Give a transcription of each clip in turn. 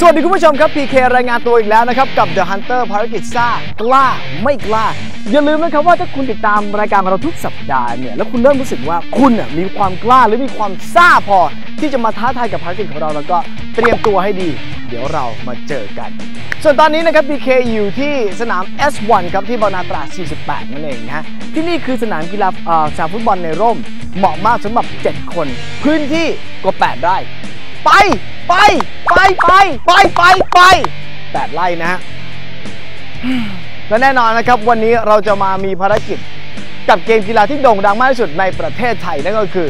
สวัสดีคุณผู้ชมครับ PK รายงานตัวอีกแล้วนะครับ กับ The Hunter ภารกิจซ่ากล้าไม่กล้า อย่าลืมนะครับว่าถ้าคุณติดตามรายการของเราทุกสัปดาห์เนี่ยแล้วคุณเริ่มรู้สึกว่าคุณน่ะมีความกล้าหรือมีความซ่าพอ ที่จะมาท้าทายกับภารกิจของเราแล้วก็เตรียมตัวให้ดี เดี๋ยวเรามาเจอกัน ส่วนตอนนี้นะครับ PK อยู่ที่สนาม S1 ครับที่บอนาตรา 48 นั่นเองนะที่นี่คือสนามกีฬาอ่อสนามฟุตบอลในร่ม เหมาะมากสำหรับ 7 คน พื้นที่กว่า8ไร่ ไป ไป ไป ไป ไป ไป ไปแปดไร่นะ และแน่นอนนะครับวันนี้เราจะมามีภารกิจกับเกมกีฬาที่โด่งดังมากที่สุดในประเทศไทยนั่นก็คือ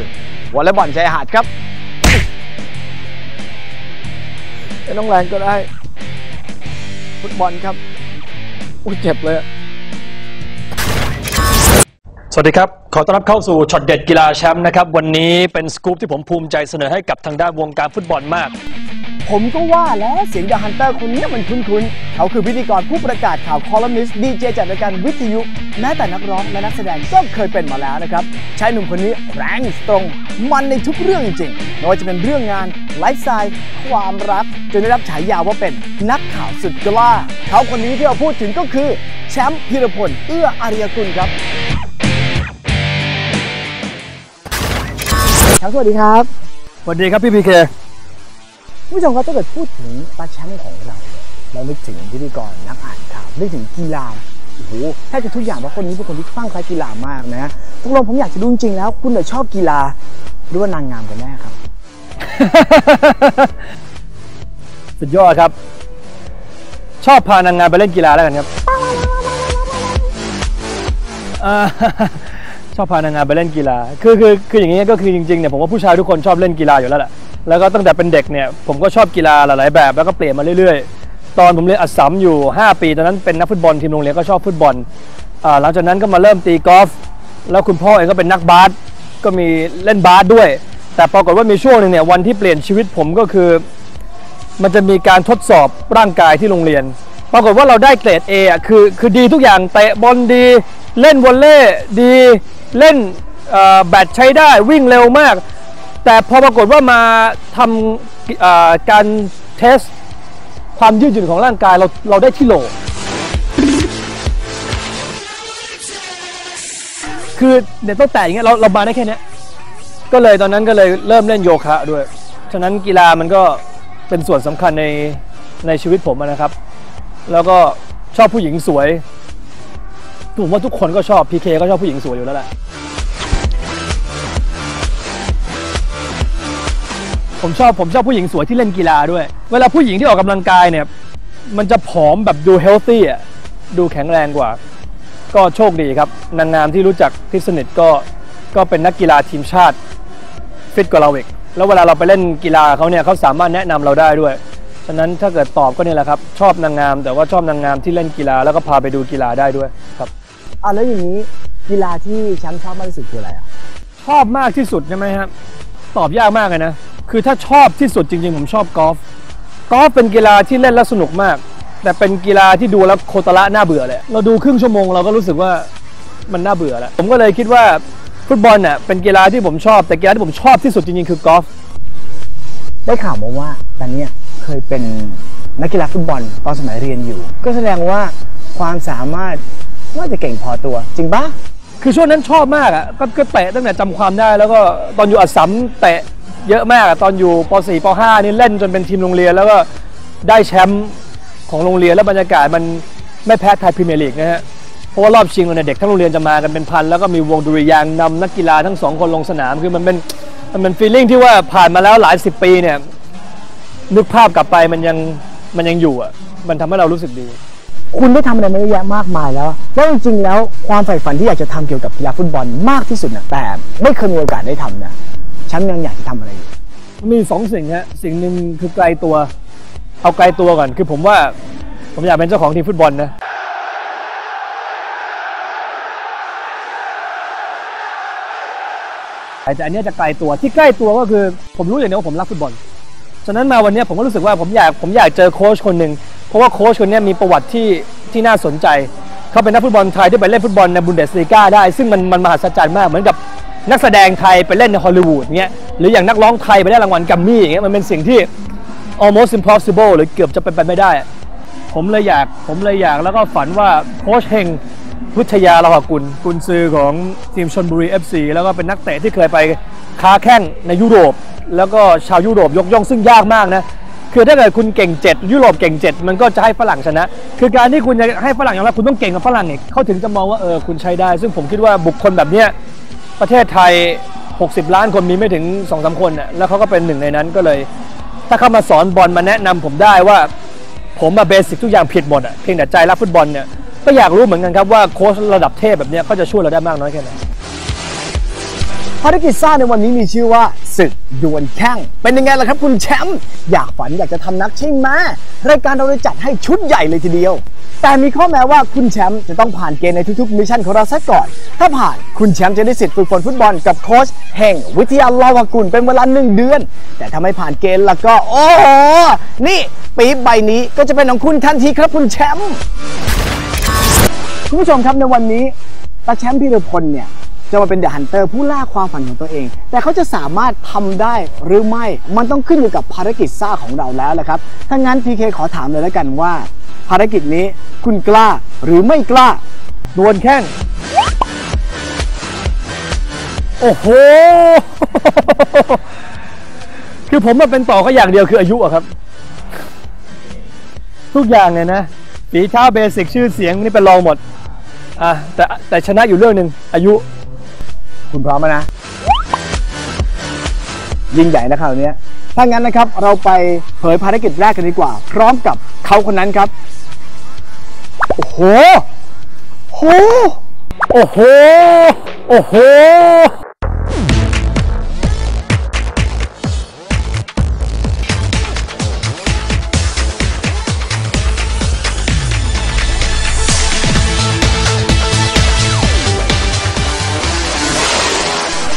วอลเลย์บอลชายหาดครับไม่ต้องแรงก็ได้ ฟุตบอลครับ อุ้ยเจ็บเลย สวัสดีครับ ขอต้อนรับเข้าสู่ช็อตเด็ดกีฬาแชมป์นะครับ วันนี้เป็นสกู๊ปที่ผมภูมิใจเสนอให้กับทางด้านวงการฟุตบอลมาก ผมก็ว่าแล้วเสียงเดอะฮันเตอร์คนนี้มันคุ้นๆ เขาคือพิธีกรผู้ประกาศข่าวคอลัมนิสต์ดีเจจัดรายการวิทยุ แม้แต่นักร้องและนักแสดงก็เคยเป็นมาแล้วนะครับชายหนุ่มคนนี้แรงตรง มันในทุกเรื่องจริงๆไม่ว่าจะเป็นเรื่องงานไลฟ์สไตล์ความรักจนได้รับฉายาว่าเป็นนักข่าวสุดกล้า เขาคนนี้ที่เราพูดถึงก็คือแชมป์พีรพลเอื้ออารียกุลครับ ครับสวัสดีครับสวัสดีครับพี่พีเคคุณผู้ชมครับถ้าเกิดพูดถึงตาแชมป์ของเราเนี่ยเรานึกถึงพิธีกรนักอ่านข่าวนึกถึงกีฬาโอ้โหแทบจะทุกอย่างว่าคนนี้เป็นคนที่คลั่งไคล้กีฬามากนะทุกคนผมอยากจะรู้จริงๆแล้วคุณเนี่ยชอบกีฬาหรือว่านางงามกันแน่ครับ สุดยอดครับ ชอบพานางงามไปเล่นกีฬาแล้วกันครับอ่า ชอบพานางงามไปเล่นกีฬา คือคือคืออย่างนี้ก็คือจริงๆเนี่ยผมว่าผู้ชายทุกคนชอบเล่นกีฬาอยู่แล้วแหละแล้วก็ตั้งแต่เป็นเด็กเนี่ยผมก็ชอบกีฬาหลายๆแบบ แล้วก็เปลี่ยนมาเรื่อยๆ ตอนผมเรียนอัสสัมอยู่ 5 ปีตอนนั้นเป็นนักฟุตบอลทีมโรงเรียนก็ชอบฟุตบอลอ่าหลังจากนั้นก็มาเริ่มตีกอล์ฟแล้วคุณพ่อเองก็เป็นนักบาสก็มีเล่นบาสด้วย แต่ปรากฏว่ามีช่วงหนึ่งเนี่ยวันที่เปลี่ยนชีวิตผมก็คือ มันจะมีการทดสอบร่างกายที่โรงเรียน ปรากฏว่าเราได้เกรด A อะคือคือดีทุกอย่างเตะบอลดี เล่นวอลเล่ดี เล่นแบตใช้ได้วิ่งเร็วมาก แต่พอปรากฏว่ามาทำการเทสความยืดหยุ่นของร่างกายเราเราได้ที่โหล คือเนี่ยต้องแต่อย่างเงี้ยเราเรามาได้แค่นี้ก็เลยตอนนั้นก็เลยเริ่มเล่นโยคะด้วย ฉะนั้นกีฬามันก็เป็นส่วนสำคัญในในชีวิตผมนะครับ แล้วก็ชอบผู้หญิงสวย ผมว่าทุกคนก็ชอบ PK ก็ชอบผู้หญิงสวยอยู่แล้วแหละผมชอบผมชอบผู้หญิงสวยที่เล่นกีฬาด้วย เวลาผู้หญิงที่ออกกำลังกายเนี่ย มันจะผอมแบบดูเฮลตี้อะดูแข็งแรงกว่า ก็โชคดีครับ นางงามที่รู้จักที่สนิทก็ก็เป็นนักกีฬาทีมชาติฟิตกว่าเราอีกแล้วเวลาเราไปเล่นกีฬาเขาเนี่ยเขาสามารถแนะนำเราได้ด้วยฉะนั้นถ้าเกิดตอบก็เนี่ยแหละครับ ชอบนางงาม แต่ว่าชอบนางงามที่เล่นกีฬาแล้วก็พาไปดูกีฬาได้ด้วยครับ อะแล้วอย่างนี้กีฬาที่แชมป์ชอบมากที่สุดคืออะไรอะชอบมากที่สุดใช่ไหมครับตอบยากมากเลยนะ คือถ้าชอบที่สุดจริง ๆ ผมชอบกอล์ฟกอล์ฟเป็นกีฬาที่เล่นแล้วสนุกมาก แต่เป็นกีฬาที่ดูแล้วโคตรละน่าเบื่อเลยเราดูครึ่งชั่วโมงเราก็รู้สึกว่ามันน่าเบื่อแล้ว ผมก็เลยคิดว่าฟุตบอลเน่ะเป็นกีฬาที่ผมชอบ แต่กีฬาที่ผมชอบที่สุดจริงๆคือกอล์ฟได้ข่าวมาว่าตอนเนี้ยเคยเป็นนักกีฬาฟุตบอลตอนสมัยเรียนอยู่ ก็แสดงว่าความสามารถ น่าจะเก่งพอตัว จริงปะคือช่วงนั้นชอบมากอะก็ก็เตะตั้งแต่จำความได้ แล้วก็ตอนอยู่อัสสัมเตะเยอะมากอะตอนอยู่ป .4 ป .5 นี่เล่นจนเป็นทีมโรงเรียน แล้วก็ได้แชมป์ของโรงเรียนแล้วบรรยากาศมันไม่แพ้ไทยพรีเมียร์ลีกนะฮะเพราะว่ารอบชิงเนี่ยเด็กทั้งโรงเรียนจะมากันเป็นพันแล้วก็มีวงดุริยางนำนักกีฬาทั้งสองคนลงสนามคือมันเป็นมันเป็นฟีลลิ่งที่ว่าผ่านมาแล้วหลายสิบปีเนี่ยนึกภาพกลับไปมันยังมันยังอยู่อะมันทำให้เรารู้สึกดี คุณได้ทำอะไรมาเยอะแยะมากมายแล้ว แล้วจริงๆแล้วความใฝ่ฝันที่อยากจะทำเกี่ยวกับกีฬาฟุตบอลมากที่สุดนะแต่ไม่เคยมีโอกาสได้ทำนะแชมป์ยังอยากจะทำอะไรอยู่มีสองสิ่งฮะสิ่งหนึ่งคือไกลตัว เอาไกลตัวก่อน คือผมว่าผมอยากเป็นเจ้าของทีมฟุตบอลนะแต่อันนี้จะไกลตัวที่ใกล้ตัวก็คือ ผมรู้อย่างเดียวว่าผมรักฟุตบอล ฉะนั้นมาวันนี้ผมก็รู้สึกว่าผมอยากผมอยากเจอโค้ชคนหนึ่ง เพราะว่าโค้ชคนนี้มีประวัติที่ที่น่าสนใจ เขาเป็นนักฟุตบอลไทยที่ไปเล่นฟุตบอลในบุนเดสลีกาได้ ซึ่งมันมันมหัศจรรย์มากเหมือนกับนักแสดงไทยไปเล่นในฮอลลีวูดเงี้ยหรืออย่างนักร้องไทยไปได้รางวัลแกัมมี่อย่างเงี้ยมันเป็นสิ่งที่ almost impossible หรือเกือบจะเป็นไปไม่ได้ ผมเลยอยากผมเลยอยากแล้วก็ฝันว่าโค้ชเฮงวิทยาลาภกุลกุนซือของทีมชนบุรี FC แล้วก็เป็นนักเตะที่เคยไปค้าแข่งในยุโรป แล้วก็ชาวยุโรปยกย่องซึ่งยากมากนะ คือถ้าเกิดคุณเก่ง 7 ยุโรปเก่ง 7 มันก็จะให้ฝรั่งชนะ คือการที่คุณจะให้ฝรั่งยอมรับคุณต้องเก่งกับฝรั่งอีกเขาถึงจะมองว่าเออคุณใช้ได้ ซึ่งผมคิดว่าบุคคลแบบเนี้ยประเทศไทย 60 ล้านคนมีไม่ถึง2อสคนน่ะแล้วเขาก็เป็นหนึ่งในนั้นก็เลย ถ้าเขามาสอนบอลมาแนะนำผมได้ว่า ผมมาเบสิกทุกอย่างผิดหมดอะเพียงแต่ใจรักฟุตบอลเนี่ยก็อยากรู้เหมือนกันครับว่าโค้ชระดับเทพแบบเนี้ยเขาจะช่วยเราได้มากน้อยแค่ไหนภารกิจซ่าในวันนี้มีชื่อว่า ศึกดวลแข้งเป็นยังไงล่ะครับคุณแชมป์อยากฝันอยากจะทำนักใช่ไหมรายการเราเลยจัดให้ชุดใหญ่เลยทีเดียว แต่มีข้อแม้ว่าคุณแชมป์จะต้องผ่านเกณฑ์ในทุกๆมิชชั่นของเราซะก่อน ถ้าผ่านคุณแชมป์จะได้สิทธิ์ฝึกฝนฟุตบอลกับโค้ชแห่งวิทยาลาวากุลเป็นเวลาหนึ่งเดือน แต่ถ้าไม่ผ่านเกณฑ์แล้วก็ โอ้โหนี่ปี๊บใบนี้ก็จะเป็นของคุณทันทีครับคุณแชมป์คุณผู้ชมครับในวันนี้ตาแชมป์พีรพลเนี่ย จะมาเป็นเดอะฮันเตอร์ผู้ล่าความฝันของตัวเอง แต่เขาจะสามารถทำได้หรือไม่ มันต้องขึ้นอยู่กับภารกิจซ่าของเราแล้วแหละครับ ถ้างั้นพีเคขอถามเลยแล้วกันว่า ภารกิจนี้คุณกล้าหรือไม่กล้าดวลแข้งโอ้โห คือผมมาเป็นต่อก็อย่างเดียวคืออายุอะครับ ทุกอย่างเนี่ยนะฝีเท้าเบสิกชื่อเสียงนี่เป็นรองหมดอะแต่แต่ชนะอยู่เรื่องหนึ่งอายุ คุณพร้อมไหมนะ ยิ่งใหญ่นะคราวนี้ถ้างั้นนะครับเราไปเผยภารกิจแรกกันดีกว่า พร้อมกับเขาคนนั้นครับ โอ้โหโหโอ้โหโอ้โห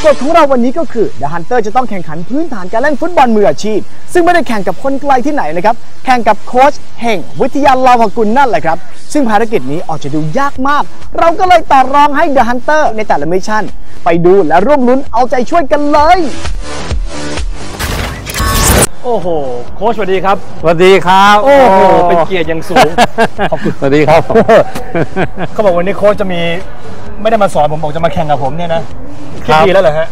กฎของเราวันนี้ก็คือ The Hunter จะต้องแข่งขันพื้นฐานการเล่นฟุตบอลมืออาชีพ ซึ่งไม่ได้แข่งกับคนไกลที่ไหนนะครับ แข่งกับโค้ชเฮงวิทยาลาวกุลนั่นแหละครับ ซึ่งภารกิจนี้ออกจะดูยากมาก เราก็เลยต่อรองให้ The Hunter ในแต่ละมิชชั่น ไปดูและร่วมลุ้นเอาใจช่วยกันเลย โอ้โห โค้ชสวัสดีครับ สวัสดีครับโอ้โห เป็นเกียรติอย่างสูง ขอบคุณ สวัสดีครับ เขาบอกวันนี้โค้ชจะมี ไม่ได้มาสอนผมบอกจะมาแข่งกับผมเนี่ยนะคิดครับดีแล้วเหรอฮะ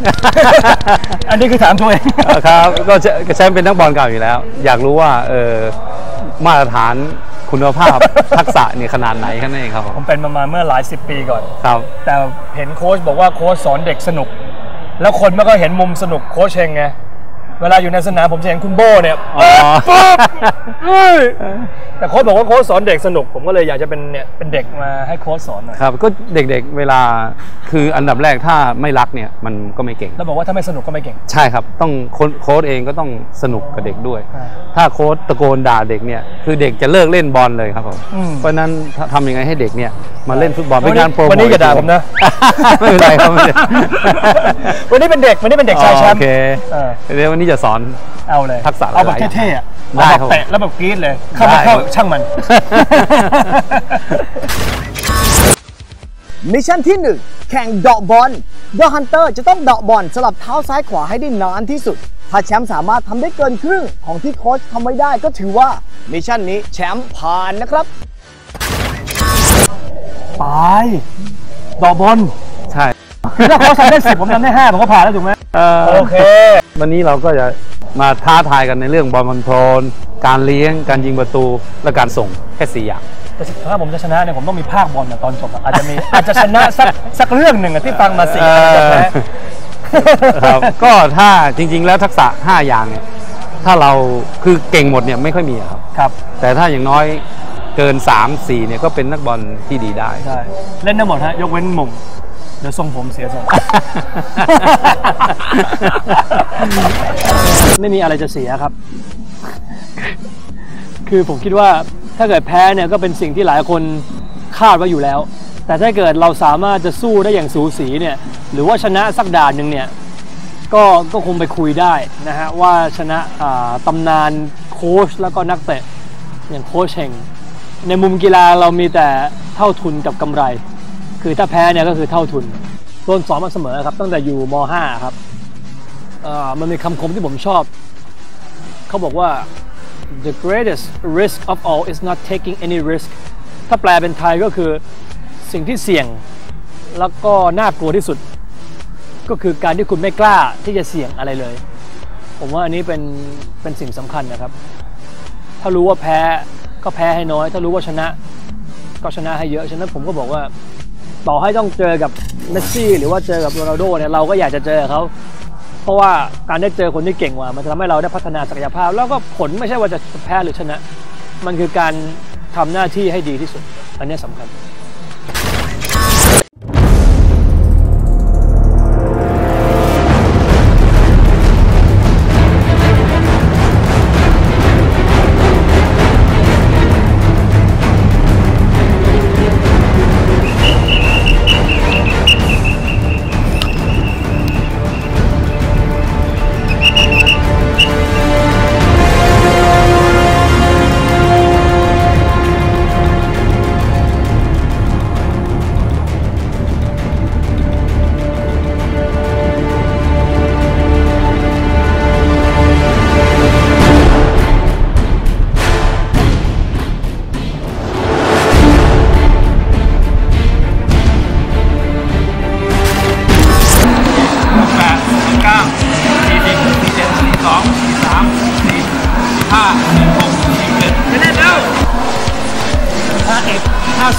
อันนี้คือถามตัวเองครับก็จะก็แชมป์เป็นนักบอลเก่าอยู่แล้ว อยากรู้ว่าเออมาตรฐานคุณภาพทักษะเนี่ยขนาดไหนแค่นั้นเองครับผมผมเป็นมามาเมื่อหลายสิบปีก่อนครับ แต่เห็นโค้ชบอกว่าโค้ชสอนเด็กสนุก แล้วคนไม่ก็เห็นมุมสนุกโค้ชเองไง เวลาอยู่ในสนามผมจะเห็นคุณโบเนี่ยอ๋อปุ๊บเฮ้ยแต่โค้ชบอกว่าโค้ชสอนเด็กสนุก ผมก็เลยอยากจะเป็นเนี่ยเป็นเด็กมาให้โค้ชสอนหน่อยครับก็เด็กๆเวลาคืออันดับแรกถ้าไม่รักเนี่ยมันก็ไม่เก่งแล้วบอกว่าถ้าไม่สนุกก็ไม่เก่ง ใช่ครับ ต้องโค้ชโค้ชเองก็ต้องสนุกกับเด็กด้วยอ่าถ้าโค้ชตะโกนด่าเด็กเนี่ยคือเด็กจะเลิกเล่นบอลเลยครับผมอืมเพราะฉะนั้นถ้าทำยังไงให้เด็กเนี่ยมาเล่นฟุตบอลวันนี้เป็นการโปรโมทวันนี้อย่าด่าผมนะไม่เป็นไรครับไม่เป็นไรวันนี้เป็นเด็กวันนี้เป็นเด็กชายแชมป์โอเคเออเดี๋ยววันนี้จะสอนเอาเลยทักษะเอาแบบหลายๆเท่ๆอะได้เอาครับแบบเตะแล้วแบบกรี๊ดเลยเข้ามาได้เข้าครับช่างมันมิชชั่นที่ 1 แข่งเดาะบอล The Hunter จะต้องเดาะบอลสลับเท้าซ้ายขวาให้ได้นานที่สุด ถ้าแชมป์สามารถทำได้เกินครึ่งของที่โค้ชทำไว้ได้ก็ถือว่ามิชชั่นนี้แชมป์ผ่านนะครับตายดอกบอลใช่คือ ถ้าเขาใส่ได้สิบผมทำได้ห้าผมก็ผ่านแล้วถูกไหมเอ่อโอเค วันนี้เราก็จะมาท้าทายกันในเรื่องบอลคอนโทรลการเลี้ยงการยิงประตูและการส่งแค่สี่อย่างแต่ถ้าผมจะชนะเนี่ยผมต้องมีภาคบอลนะตอนจบอะอาจจะมีอาจจะชนะสักสักเรื่องหนึ่งอะที่ฟังมาสี่อาจจะแพ้ครับก็ถ้าจริง ๆ แล้วทักษะ 5 อย่างเนี่ยถ้าเราคือเก่งหมดเนี่ยไม่ค่อยมีอะครับ ครับ แต่ถ้าอย่างน้อยเกิน 3 4เนี่ยก็เป็นนักบอลที่ดีได้ ใช่ เล่นได้หมดฮะ ยกเว้นมุม เดี๋ยวทรงผมเสียทรง ไม่มีอะไรจะเสียครับ คือผมคิดว่าถ้าเกิดแพ้เนี่ยก็เป็นสิ่งที่หลายคนคาดไว้อยู่แล้ว แต่ถ้าเกิดเราสามารถจะสู้ได้อย่างสูสีเนี่ย หรือว่าชนะสักด่านหนึ่งเนี่ย ก็ก็คงไปคุยได้นะฮะว่าชนะตำนานโค้ชแล้วก็นักเตะอย่างโค้ชเชงในมุมกีฬาเรามีแต่เท่าทุนกับกำไร คือถ้าแพ้เนี่ยก็คือเท่าทุนโดนสอนมาเสมอครับตั้งแต่อยู่ม .5 ครับมันมีคำคมที่ผมชอบ เขาบอกว่า the greatest risk of all is not taking any risk ถ้าแปลเป็นไทยก็คือสิ่งที่เสี่ยงแล้วก็น่ากลัวที่สุด ก็คือการที่คุณไม่กล้าที่จะเสี่ยงอะไรเลย ผมว่าอันนี้เป็นเป็นสิ่งสำคัญนะครับ ถ้ารู้ว่าแพ้ก็แพ้ให้น้อย ถ้ารู้ว่าชนะ ก็ชนะให้เยอะฉะนั้นผมก็บอกว่า ต่อให้ต้องเจอกับเมสซี่หรือว่าเจอกับโรนัลโดเนี่ยเราก็อยากจะเจอเขาเพราะว่าการได้เจอคนที่เก่งกว่า มันจะทำให้เราได้พัฒนาศักยภาพ แล้วก็ผลไม่ใช่ว่าจะแพ้หรือชนะ มันคือการทำหน้าที่ให้ดีที่สุด อันนี้สำคัญ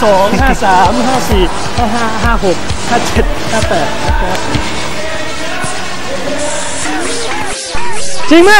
52 53 54 55 56 57 58นะครับจริงไหม